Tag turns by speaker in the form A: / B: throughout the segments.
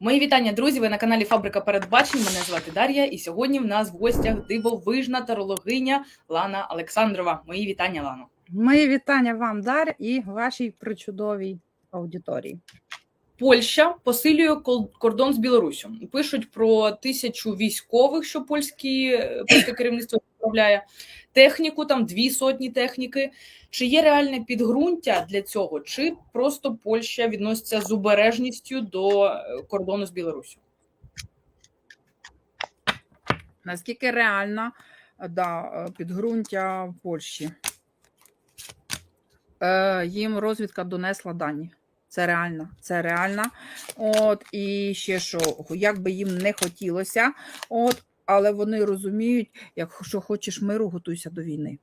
A: Мої вітання, друзі. Ви на каналі Фабрика Передбачень. Мене звати Дар'я, і сьогодні в нас в гостях дивовижна тарологиня Лана Олександрова. Мої вітання, Лано.
B: Мої вітання вам, Дар, і вашій причудовій аудиторії.
A: Польща посилює кордон з Білоруссю. Пишуть про тисячу військових, що польські польське керівництво відправляє, техніку, там дві сотні техніки. Чи є реальне підґрунтя для цього, чи просто Польща відноситься з обережністю до е, кордону з Білоруссю?
B: Наскільки реально да, е, підґрунтя в Польщі? Е, їм розвідка донесла дані. Це реально, це реально. От, і ще що, як би їм не хотілося, от, але вони розуміють, якщо хочеш миру, готуйся до війни.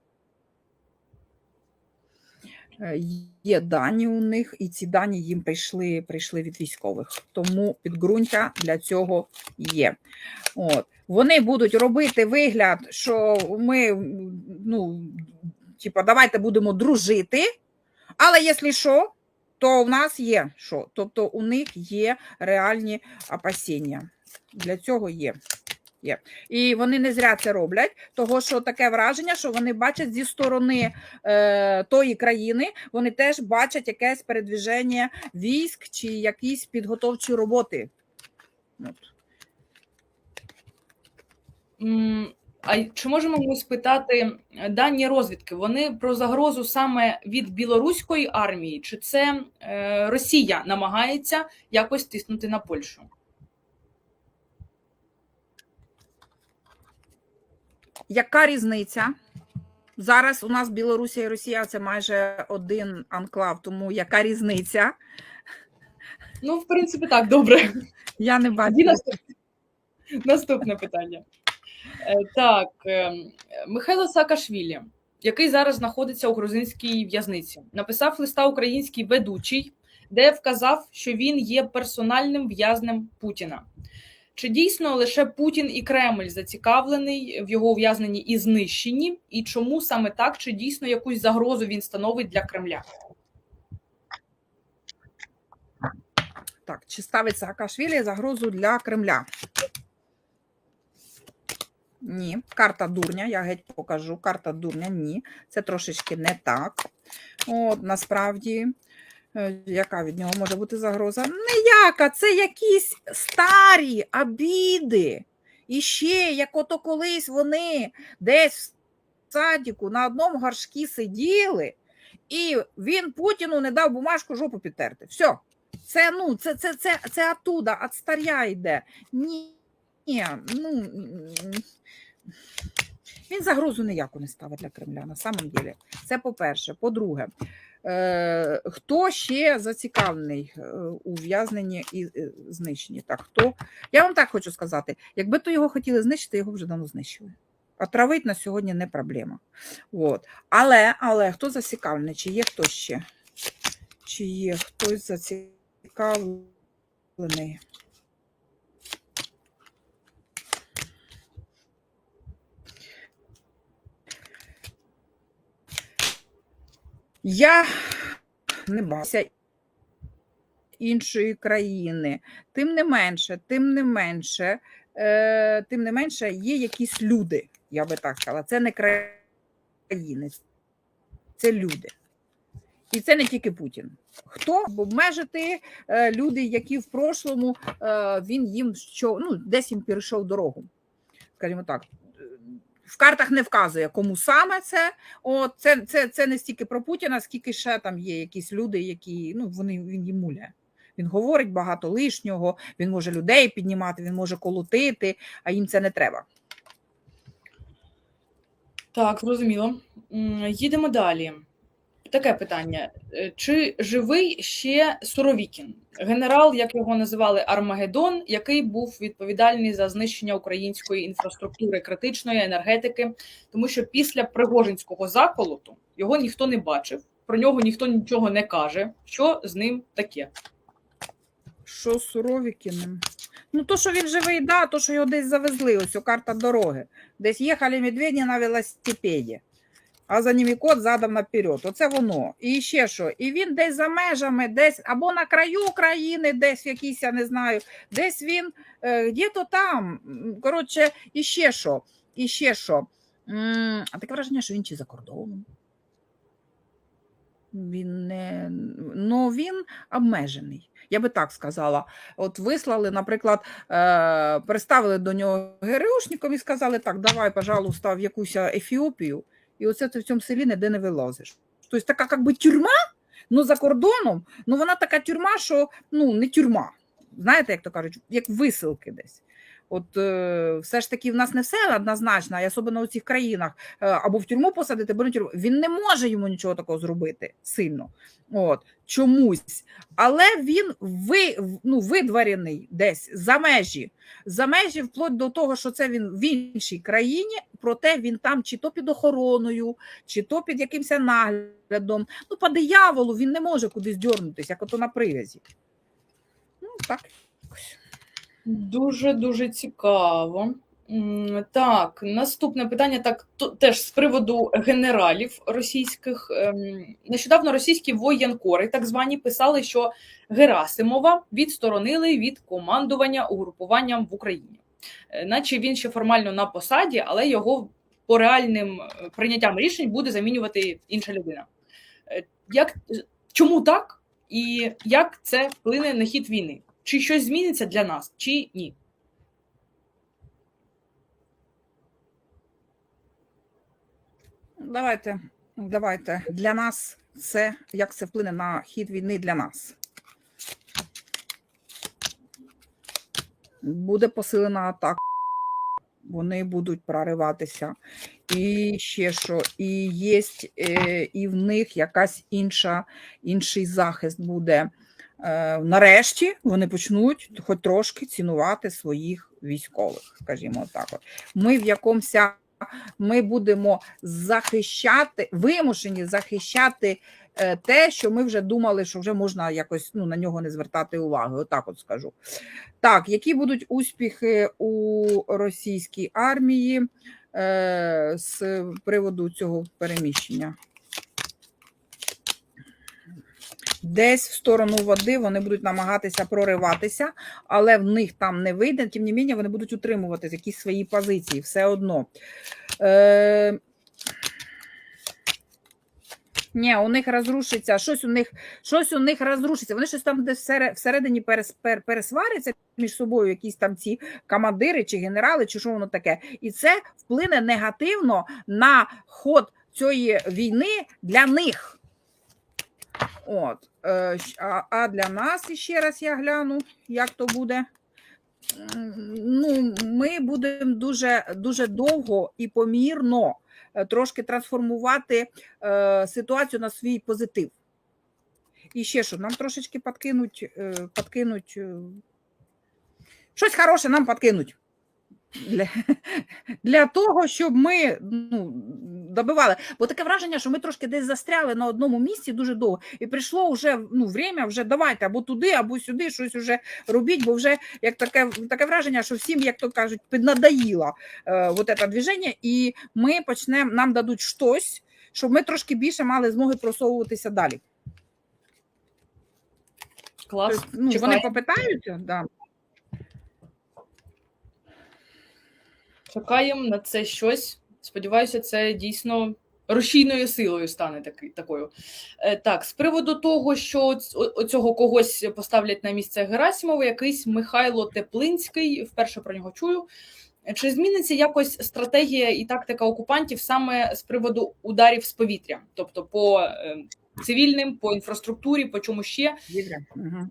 B: Е, Є дані у них, і ці дані їм прийшли, прийшли від військових. Тому підґрунтя для цього є. От. Вони будуть робити вигляд, що ми, ну, типа, давайте будемо дружити, але якщо що, то в нас є що. Тобто у них є реальні опасіння. Для цього є. Є. І вони не зря це роблять, того що таке враження, що вони бачать зі сторони е, тої країни, вони теж бачать якесь передвіження військ чи якісь підготовчі роботи. От.
A: А чи можемо ми спитати е, дані розвідки? Вони про загрозу саме від білоруської армії, чи це е, Росія намагається якось тиснути на Польщу?
B: Яка різниця? Зараз у нас Білорусія і Росія це майже один анклав, тому яка різниця?
A: Ну, в принципі, так, добре.
B: Я не бачу.
A: Наступне, наступне питання. Е, Так, е, Михайло Саакашвілі, який зараз знаходиться у грузинській в'язниці, написав листа український ведучий, де вказав, що він є персональним в'язнем Путіна. Чи дійсно лише Путін і Кремль зацікавлений в його ув'язненні і знищенні? І чому саме так? Чи дійсно якусь загрозу він становить для Кремля?
B: Так, чи ставить Саакашвілі загрозу для Кремля? Ні. Карта дурня, я геть покажу. Карта дурня, ні. Це трошечки не так. От, насправді, яка від нього може бути загроза? Ніяка, це якісь старі обіди. І ще, як ото колись вони десь в садіку на одному горшкі сиділи, і він Путіну не дав бумажку жопу підтерти. Все. Це ну, це, це, це, це оттуда, от старя йде. Ні, ні, ну він загрозу ніяку не ставить для Кремля, на самом деле. Це по-перше. По-друге, е, хто ще зацікавлений е, у в'язненні і е, знищенні? Так, хто? Я вам так хочу сказати: якби то його хотіли знищити, його вже давно знищили. Отравить на сьогодні не проблема. От. Але, але хто зацікавлений? Чи є хтось ще? Чи є хтось зацікавлений? Я не бачуся іншої країни. Тим не менше, тим не менше, е, тим не менше, є якісь люди, я би так сказала. Це не країни, це люди. І це не тільки Путін. Хто обмежити е, люди, які в прошлому е, він їм що ну десь їм перейшов дорогу. Скажімо так, в картах не вказує, кому саме це. О, це, це, це не стільки про Путіна, скільки ще там є якісь люди, які ну вони він їм муляє. Він говорить багато лишнього, він може людей піднімати, він може колотити, а їм це не треба.
A: Так, зрозуміло. Їдемо далі. Таке питання: Е, чи живий ще Суровікін, генерал, як його називали Армагеддон, який був відповідальний за знищення української інфраструктури критичної енергетики, тому що після Пригожинського заколоту його ніхто не бачив, про нього ніхто нічого не каже. Що з ним таке?
B: Що з Суровікіним? Ну, то, що він живий, да, то, що його десь завезли, ось о, карта дороги. Десь їхали медведі на велосипеді. А за ними кот задом наперед. Оце воно. І ще що? І він десь за межами, десь або на краю України, десь в якійсь, я не знаю, десь він е, где-то там. Коротше, і ще що, і ще що. А таке враження, що він чи за кордоном. Він не ну він обмежений. Я би так сказала. От вислали, наприклад, е, приставили до нього ГРУшником і сказали: так, давай, пожалуйста, в якусь Ефіопію, і оце ти в цьому селі ніде не вилазиш. Тобто така як би тюрма, ну за кордоном, ну вона така тюрма, що ну не тюрма. Знаєте, як то кажуть, як висилки десь. От е, все ж таки в нас не все однозначно, і особливо у цих країнах е, або в тюрму посадити, або не тюрму. Він не може йому нічого такого зробити сильно. От чомусь. Але він ви, ну, видварений десь за межі. За межі, вплоть до того, що це він в іншій країні, проте він там чи то під охороною, чи то під якимось наглядом. Ну, по дияволу він не може кудись дьорнутися, як ото на привязі. Ну, так.
A: Дуже дуже цікаво. Так, наступне питання так теж з приводу генералів російських. Ем, Нещодавно російські воєнкори, так звані, писали, що Герасимова відсторонили від командування угрупуванням в Україні, Е, наче він ще формально на посаді, але його по реальним е, прийняттям рішень буде замінювати інша людина. Е, Як чому так? І як це вплине на хід війни? Чи щось зміниться для нас, чи ні?
B: Давайте, давайте. Для нас це як це вплине на хід війни для нас. Буде посилена атака. Вони будуть прориватися. І ще що, і є е, і в них якась інша, інший захист буде. Е, нарешті вони почнуть хоч трошки цінувати своїх військових, скажімо так. От. Ми в якомусь ми будемо захищати, вимушені захищати е, те, що ми вже думали, що вже можна якось ну, на нього не звертати уваги. Отак от скажу. Так, які будуть успіхи у російській армії е, з приводу цього переміщення? Десь в сторону води вони будуть намагатися прориватися, але в них там не вийде. Тим не менше, вони будуть утримувати якісь свої позиції все одно. Е... Ні, у них розрушиться, щось у них щось у них розрушиться. Вони щось там десь всередині пересваряться між собою, якісь там ці командири чи генерали, чи що воно таке. І це вплине негативно на ход цієї війни для них. От. е, А, для нас іще раз я гляну, як то буде. Ну, ми будемо дуже, дуже довго і помірно е, трошки трансформувати е, ситуацію на свій позитив. І ще що, нам трошечки подкинуть, подкинуть щось хороше нам подкинуть. Для, для того, щоб ми ну, добивали. Бо таке враження, що ми трошки десь застряли на одному місці дуже довго. І прийшло вже ну, время, вже давайте або туди, або сюди щось вже робіть, бо вже як таке, таке враження, що всім, як то кажуть, піднадоїло е, вот це движення, і ми почнемо, нам дадуть щось, щоб ми трошки більше мали змоги просовуватися далі.
A: Клас.
B: Тобто, ну, вони попитаються, да.
A: Чекаємо на це щось. Сподіваюся, це дійсно рушійною силою стане таки, такою. Е, так, з приводу того, що оц- о- оцього когось поставлять на місце Герасимова, якийсь Михайло Теплинський, вперше про нього чую. Чи зміниться якось стратегія і тактика окупантів саме з приводу ударів з повітря, тобто по е, цивільним, по інфраструктурі, по чому ще?
B: Угу.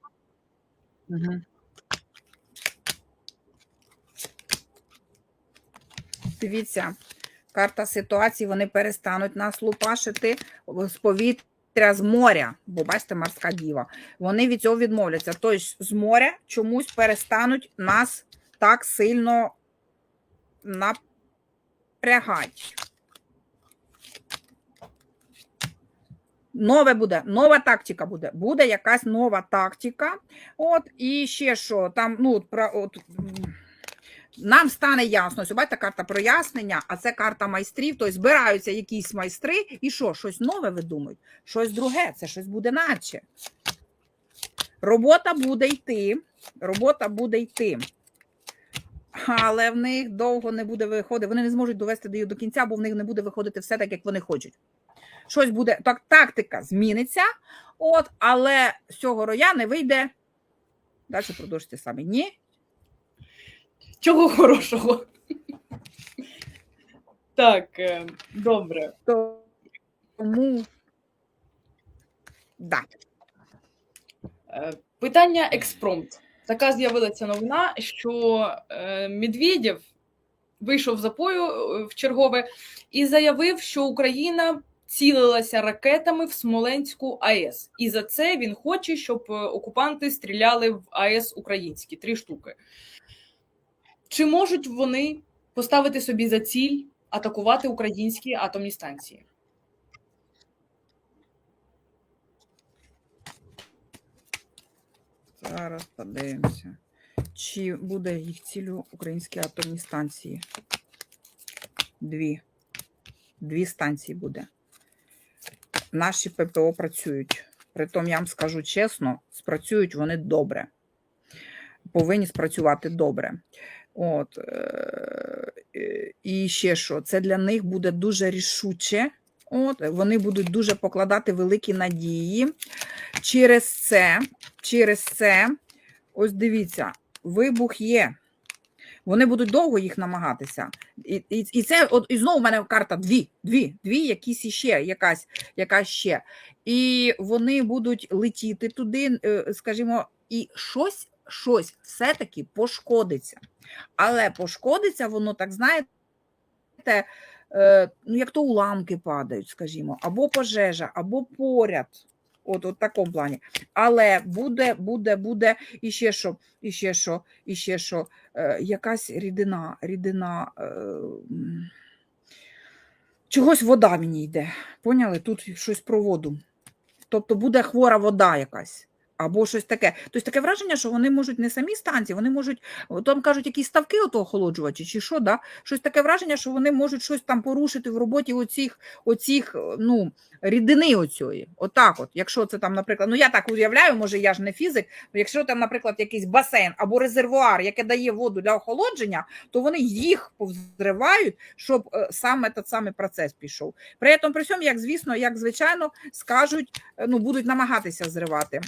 B: Угу. Дивіться, карта ситуації, вони перестануть нас лупашити з повітря з моря, бо бачите, морська діва. Вони від цього відмовляться. Тобто з моря чомусь перестануть нас так сильно напрягати. Нове буде, нова тактика буде. Буде якась нова тактика. От, і ще що, там, ну, про, от, нам стане ясно, бачите, карта прояснення, а це карта майстрів, тобто збираються якісь майстри, і що, щось нове видумують, щось друге, це щось буде наче. Робота буде йти, робота буде йти. Але в них довго не буде виходити, вони не зможуть довести її до кінця, бо в них не буде виходити все так, як вони хочуть. Щось буде, так, тактика зміниться, от, але з цього роя не вийде. Далі продовжуйте самі. Ні,
A: Чого хорошого? Так, е, добре.
B: тому. Да.
A: Е, Питання експромт. Така з'явилася новина, що е, Медведєв вийшов за пою е, в чергове і заявив, що Україна цілилася ракетами в Смоленську АЕС. І за це він хоче, щоб окупанти стріляли в АЕС українські три штуки. Чи можуть вони поставити собі за ціль атакувати українські атомні станції?
B: Зараз подивимося. Чи буде їх цілю українські атомні станції? Дві. Дві станції буде. Наші ППО працюють. Притом, я вам скажу чесно, спрацюють вони добре. Повинні спрацювати добре. От, е, і ще що, це для них буде дуже рішуче. От, вони будуть дуже покладати великі надії. Через це, через це, ось дивіться, вибух є. Вони будуть довго їх намагатися. І, і, і це от і знову в мене карта дві, дві, дві, якісь іще, якась, якась ще. І вони будуть летіти туди, е, скажімо, і щось, щось все-таки пошкодиться. Але пошкодиться воно, так знаєте, е, ну, як то уламки падають, скажімо, або пожежа, або поряд. От, от в такому плані. Але буде, буде, буде іще що, іще що, іще що, е, якась рідина, рідина. Е, чогось вода мені йде. Поняли? Тут щось про воду. Тобто буде хвора вода якась. Або щось таке. Тобто таке враження, що вони можуть не самі станції, вони можуть, там кажуть, якісь ставки ото охолоджувачі, чи що, да? щось таке враження, що вони можуть щось там порушити в роботі оцих, оцих е, ну, рідини оцієї. Отак от. Якщо це там, наприклад, ну я так уявляю, може я ж не фізик, якщо там, наприклад, якийсь басейн або резервуар, яке дає воду для охолодження, то вони їх повзривають, щоб е, саме той самий процес пішов. При цьому, при всьому, як звісно, як звичайно, скажуть, е, ну будуть намагатися зривати.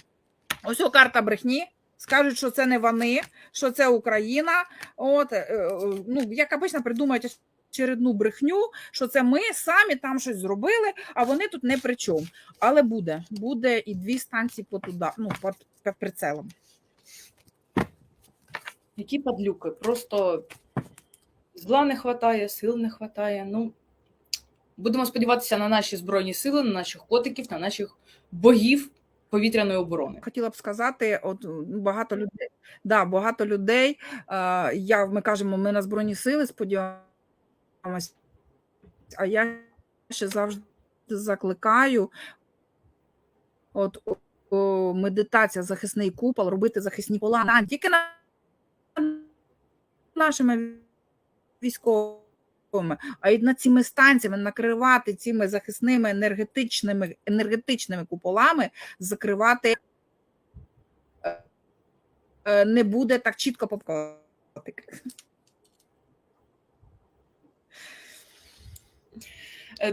B: Ось карта брехні. Скажуть, що це не вони, що це Україна. От е, е, ну як обично придумають очередну брехню, що це ми самі там щось зробили, а вони тут не при чому. Але буде, буде і дві станції по туди, ну, під, під прицелом.
A: Які падлюки? Просто зла не хватає, сил не хватає. Ну, будемо сподіватися на наші збройні сили, на наших котиків, на наших богів повітряної оборони.
B: Хотіла б сказати, от багато людей, да, багато людей. Я, ми кажемо, ми на Збройні Сили сподіваємося, а я ще завжди закликаю. От о, медитація, захисний купол, робити захисні пола тільки на нашими військовими, а й над цими станціями накривати цими захисними енергетичними енергетичними куполами, закривати е, е, не буде так чітко попкати.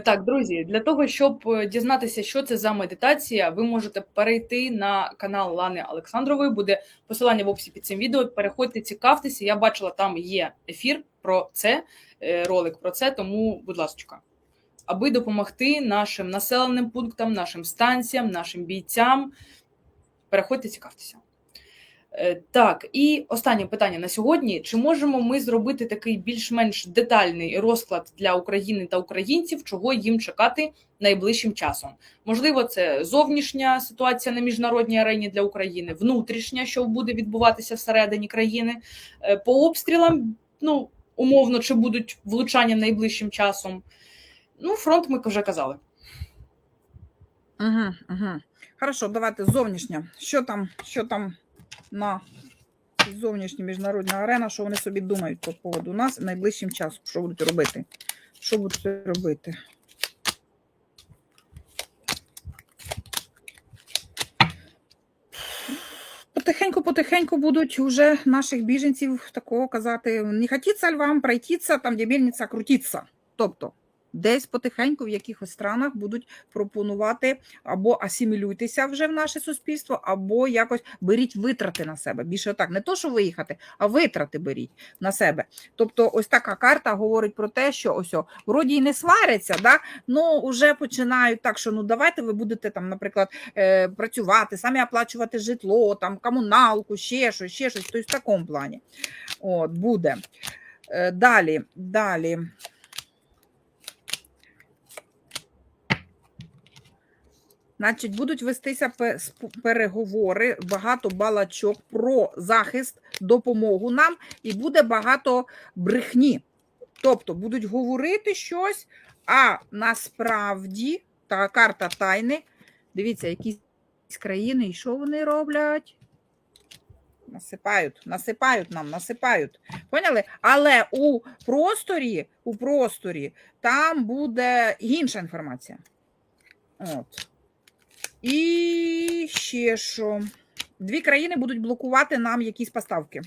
A: Так, друзі, для того, щоб е, дізнатися, що це за медитація, ви можете перейти на канал Лани Олександрової. Буде посилання в описі під цим відео. Переходьте, цікавтеся. Я бачила, там є ефір про це, е, ролик про це. Тому, будь ласка, аби допомогти нашим населеним пунктам, нашим станціям, нашим бійцям. Переходьте, цікавтеся. Е, Так, і останнє питання на сьогодні: чи можемо ми зробити такий більш-менш детальний розклад для України та українців, чого їм чекати найближчим часом? Можливо, це зовнішня ситуація на міжнародній арені для України, внутрішня, що буде відбуватися всередині країни, Е, по обстрілам, ну умовно, чи будуть влучання найближчим часом. Ну, фронт ми вже казали.
B: Угу, угу. Хорошо, давайте зовнішня. Що там, що там на Зовнішня міжнародна арена, що вони собі думають по поводу нас найближчим часом, що будуть робити. Що будуть робити? Потихеньку-потихеньку будуть уже наших біженців такого казати: не хотіться вам пройтіться, там де мельниця крутіться. Тобто десь потихеньку в якихось странах будуть пропонувати або асимілюйтеся вже в наше суспільство, або якось беріть витрати на себе. Більше так, не то, що виїхати, а витрати беріть на себе. Тобто, ось така карта говорить про те, що ось вроді й не сваряться, да? ну вже починають так, що ну давайте ви будете там, наприклад, е, працювати, самі оплачувати житло, там комуналку, ще щось, ще щось. Тобто в такому плані. От, буде. Е, далі, далі. Значить, будуть вестися переговори, багато балачок про захист, допомогу нам, і буде багато брехні. Тобто будуть говорити щось, а насправді та карта тайни. Дивіться, якісь країни, і що вони роблять? Насипають, насипають нам, насипають. Поняли? Але у просторі, у просторі там буде інша інформація. От. І ще що. Дві країни будуть блокувати нам якісь поставки.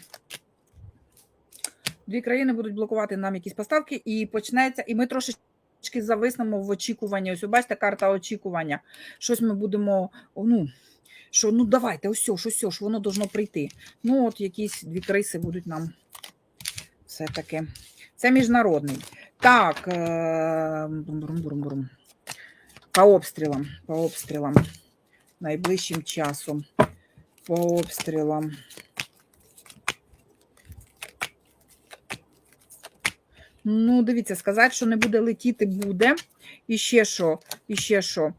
B: Дві країни будуть блокувати нам якісь поставки, і почнеться, і ми трошечки зависнемо в очікуванні. Ось, бачите, карта очікування. Щось ми будемо, ну, що ну давайте, ось, що, що, що, воно должно прийти. Ну, от якісь дві криси будуть нам все-таки. Це міжнародний. Так, е, по обстрілам, по обстрілам. Найближчим часом. По обстрілам. Ну, дивіться, сказати, що не буде летіти, буде. І ще що, і ще що.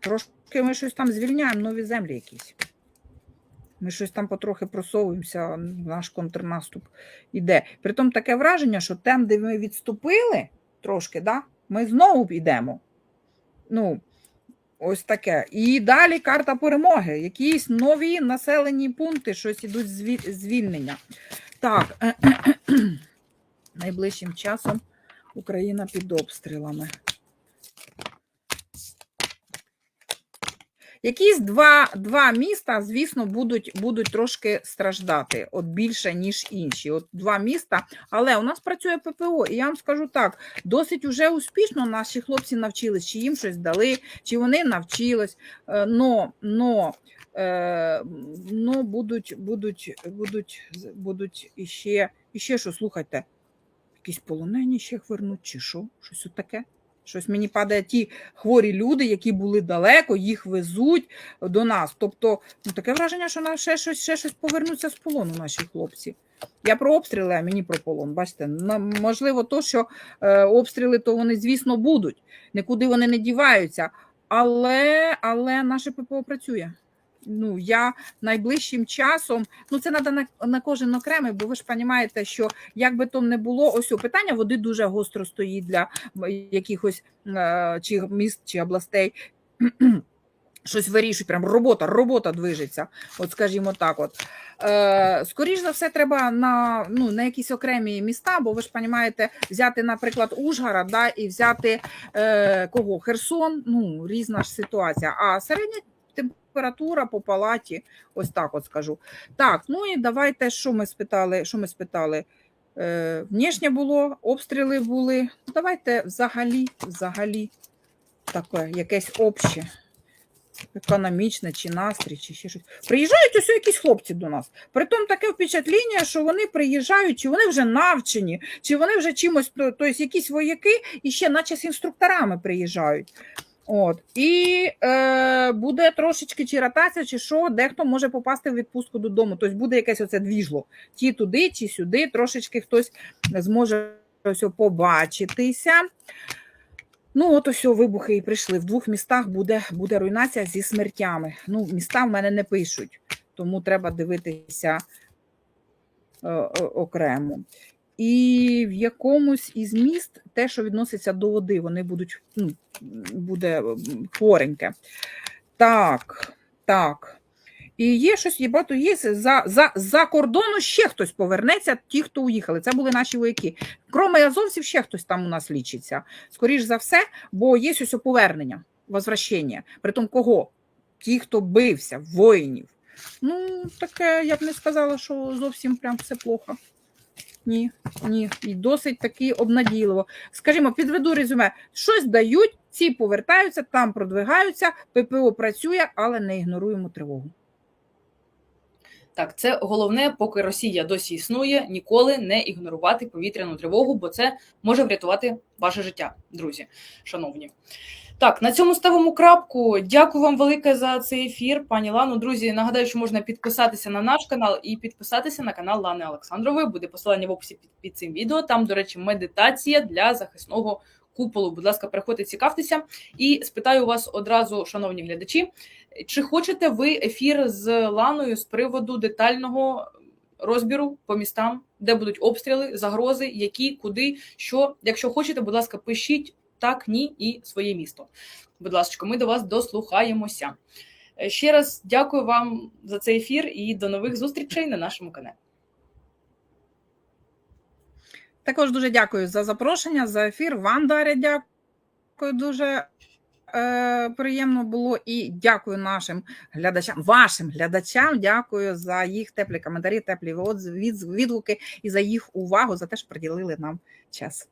B: Трошки ми щось там звільняємо, нові землі якісь. Ми щось там потрохи просовуємося, наш контрнаступ іде. Притом таке враження, що там, де ми відступили трошки, да, ми знову підемо. Ну, ось таке. І далі карта перемоги. Якісь нові населені пункти, щось ідуть звільнення. Так, найближчим часом Україна під обстрілами. Якісь два, два міста, звісно, будуть, будуть трошки страждати, от більше, ніж інші. От два міста. Але у нас працює ППО, і я вам скажу так: досить уже успішно наші хлопці навчились, чи їм щось дали, чи вони навчились. Е, Но, но, е, но будуть, будуть, будуть, будуть іще, іще що, слухайте, якісь полонені ще вернуть, чи що? Щось от таке. Щось мені падає ті хворі люди, які були далеко, їх везуть до нас. Тобто, ну, таке враження, що нам ще щось, ще щось повернуться з полону, наші хлопці. Я про обстріли, а мені про полон. Бачите, можливо, то, що е, обстріли, то вони, звісно, будуть. Нікуди вони не діваються. Але, але наше ППО працює. Ну, я найближчим часом, ну це треба на, на кожен окремий, бо ви ж розумієте, що як би то не було, ось о, питання води дуже гостро стоїть для якихось е, чи міст, чи областей. Щось вирішують, прям робота, робота движеться. От скажімо так. От. Е, скоріш за все, треба на, ну, на якісь окремі міста, бо ви ж розумієте, взяти, наприклад, Ужгород да, і взяти е, кого? Херсон, ну, різна ж ситуація. А середня температура по палаті, ось так от скажу. Так, ну і давайте, що ми спитали? Що ми спитали? Е, внешнє було, обстріли були. Давайте взагалі, взагалі, таке, якесь обще, економічне, чи настрій, чи ще щось. Приїжджають ось якісь хлопці до нас. Притом таке впечатлення, що вони приїжджають, чи вони вже навчені, чи вони вже чимось, то- тобто якісь вояки і ще наче з інструкторами приїжджають. От. І е, буде трошечки чи ротація, чи що, дехто може попасти в відпустку додому. Тобто буде якесь оце двіжло. Ті туди, чи сюди, трошечки хтось зможе ось побачитися. Ну, от ось вибухи і прийшли. В двох містах буде, буде руйнація зі смертями. Ну, міста в мене не пишуть, тому треба дивитися е, окремо. І в якомусь із міст те, що відноситься до води, вони будуть, ну, буде хвореньке. Так, так. І є щось, є багато є за, за, за кордону ще хтось повернеться, ті, хто уїхали. Це були наші вояки. Кроме азовців, ще хтось там у нас лічиться. Скоріш за все, бо є ось повернення, возвращення. Притом кого? Ті, хто бився, воїнів. Ну, таке я б не сказала, що зовсім прям все плохо. Ні, ні, і досить таки обнадійливо. Скажімо, підведу резюме: щось дають, ці повертаються, там продвигаються, ППО працює, але не ігноруємо тривогу.
A: Так, це головне, поки Росія досі існує, ніколи не ігнорувати повітряну тривогу, бо це може врятувати ваше життя, друзі, шановні. Так, на цьому ставимо крапку. Дякую вам велике за цей ефір, пані Лану. Друзі, нагадаю, що можна підписатися на наш канал і підписатися на канал Лани Олександрової. Буде посилання в описі під, під цим відео. Там, до речі, медитація для захисного куполу. Будь ласка, приходьте, цікавтеся. І спитаю вас одразу, шановні глядачі, чи хочете ви ефір з Ланою з приводу детального розбіру по містам, де будуть обстріли, загрози, які, куди, що. Якщо хочете, будь ласка, пишіть так, ні і своє місто. Будь ласка, ми до вас дослухаємося. Е, Ще раз дякую вам за цей ефір і до нових зустрічей на нашому каналі.
B: Також дуже дякую за запрошення, за ефір. Вам, Дар'я, дякую дуже. Е, приємно було і дякую нашим глядачам, вашим глядачам. Дякую за їх теплі коментарі, теплі відгуки і за їх увагу, за те, що приділили нам час.